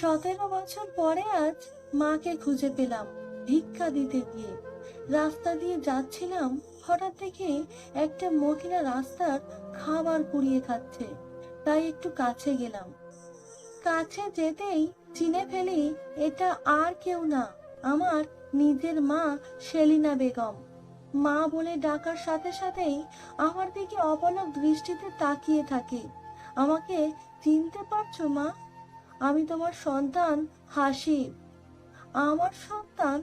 সতেরো বছর পরে আজ মাকে খুঁজে পেলাম ভিক্ষা দিতে গিয়ে। রাস্তা দিয়ে যাচ্ছিলাম, হঠাৎ দেখি একটা মহিলা রাস্তার খাবার কুড়িয়ে খাচ্ছে। তাই একটু কাছে গেলাম। কাছে যেতেই চিনে ফেলি, এটা আর কেউ না, আমার নিজের মা সেলিনা বেগম। মা বলে ডাকার সাথে সাথেই আমার দিকে অপলক দৃষ্টিতে তাকিয়ে থাকে। আমাকে চিনতে পারছ মা? আমি তোমার সন্তান, হাসি। আমার সন্তান,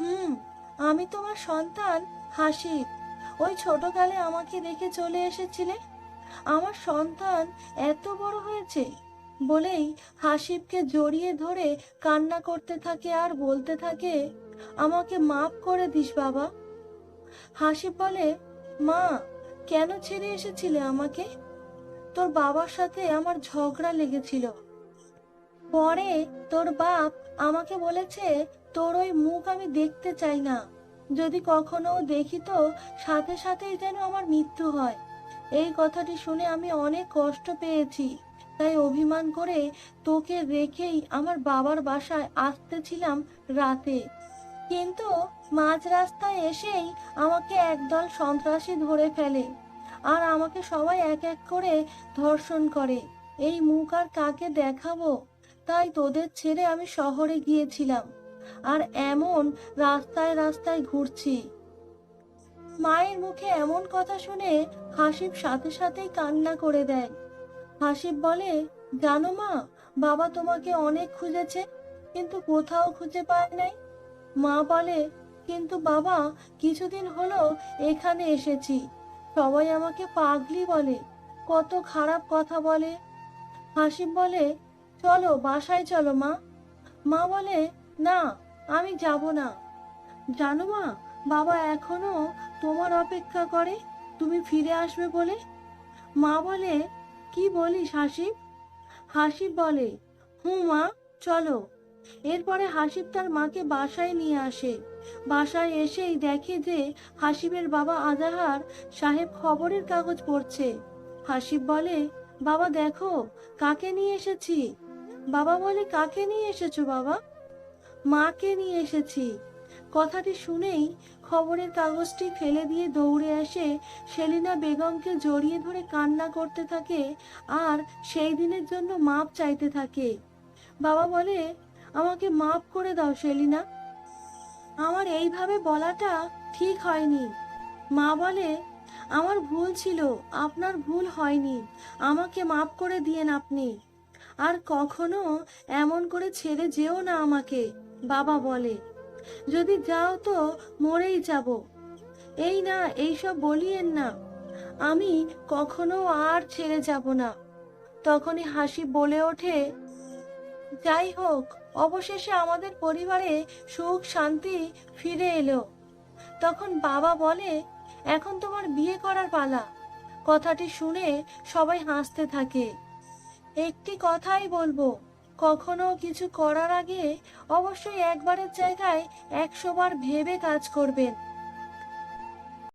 হুম, আমি তোমার সন্তান, হাসি। ওই ছোটকালে আমাকে রেখে চলে এসেছিলে। আমার সন্তান এত বড় হয়েছে, বলেই হাসিবকে জড়িয়ে ধরে কান্না করতে থাকে আর বলতে থাকে, আমাকে মাফ করে দিস বাবা। হাসিব বলে, মা, কেন ছেড়ে এসেছিলে আমাকে? তোর বাবার সাথে আমার ঝগড়া লেগেছিল। পরে তোর বাপ আমাকে বলেছে, তোর ওই মুখ আমি দেখতে চাই না। যদি কখনো দেখি তো সাথে সাথেই যেন আমার মৃত্যু হয়। এই কথাটি শুনে আমি অনেক কষ্ট পেয়েছি। তাই অভিমান করে তোকে রেখেই আমার বাবার বাসায় আসতেছিলাম রাতে। কিন্তু মাঝ রাস্তায় এসেই আমাকে একদল সন্ত্রাসী ধরে ফেলে আর আমাকে সবাই এক এক করে ধর্ষণ করে। এই মুখ আর কাকে দেখাবো? তাই তোদের ছেড়ে আমি শহরে গিয়েছিলাম। আর এমন রাস্তায় রাস্তায় ঘুরছি। মায়ের মুখে এমন কথা শুনে হাসিব সাথে সাথেই কান্না করে দেয়। হাসিব বলে, জানো মা, বাবা তোমাকে অনেক খুঁজেছে, কিন্তু কোথাও খুঁজে পায় নাই। মা বলে, কিন্তু বাবা, কিছুদিন হলো এখানে এসেছি। সবাই আমাকে পাগলি বলে, কত খারাপ কথা বলে। হাসিব বলে চলো, বাসায় চলো, মা। মা বলে, না, আমি যাব না। জানো মা, বাবা এখনও তোমার অপেক্ষা করে, তুমি ফিরে আসবে বলে? মা বলে, কি বলিস, হাসিব? হাসিব বলে, হুঁ মা, চলো। এরপরে হাসিব তার মাকে বাসায় নিয়ে আসে। বাসায় এসেই দেখে যে হাসিবের বাবা আজাহার সাহেব খবরের কাগজ পড়ছে। হাসিব বলে, বাবা দেখো, কাকে নিয়ে এসেছি? বাবা বলে, কাকে নিয়ে এসেছ বাবা? মাকে নিয়ে এসেছি। কথাটি শুনেই খবরের কাগজটি ফেলে দিয়ে দৌড়ে আসে সেলিনা বেগমকে জড়িয়ে ধরে কান্না করতে থাকে আর সেই দিনের জন্য মাপ চাইতে থাকে। বাবা বলে, আমাকে মাপ করে দাও সেলিনা। আমার এইভাবে বলাটা ঠিক হয়নি। মা বলে, আমার ভুল ছিল। আপনার ভুল হয়নি। আমাকে মাপ করে দিয়েন আপনি। আর কখনো এমন করে ছেড়ে যেও না আমাকে, বাবা বলে। যদি যাও তো মরেই যাব। এই না, এইসব বলিয়েন না। আমি কখনো আর ছেড়ে যাব না। তখনই হাসি বলে ওঠে, যাই হোক, অবশেষে আমাদের পরিবারে সুখ শান্তি ফিরে এলো। তখন বাবা বলে, এখন তোমার বিয়ে করার পালা। কথাটি শুনে সবাই হাসতে থাকে। একটি কথাই বলব কখনো কিছু করার আগে অবশ্যই একবারের জায়গায় একশোবার ভেবে কাজ করবেন।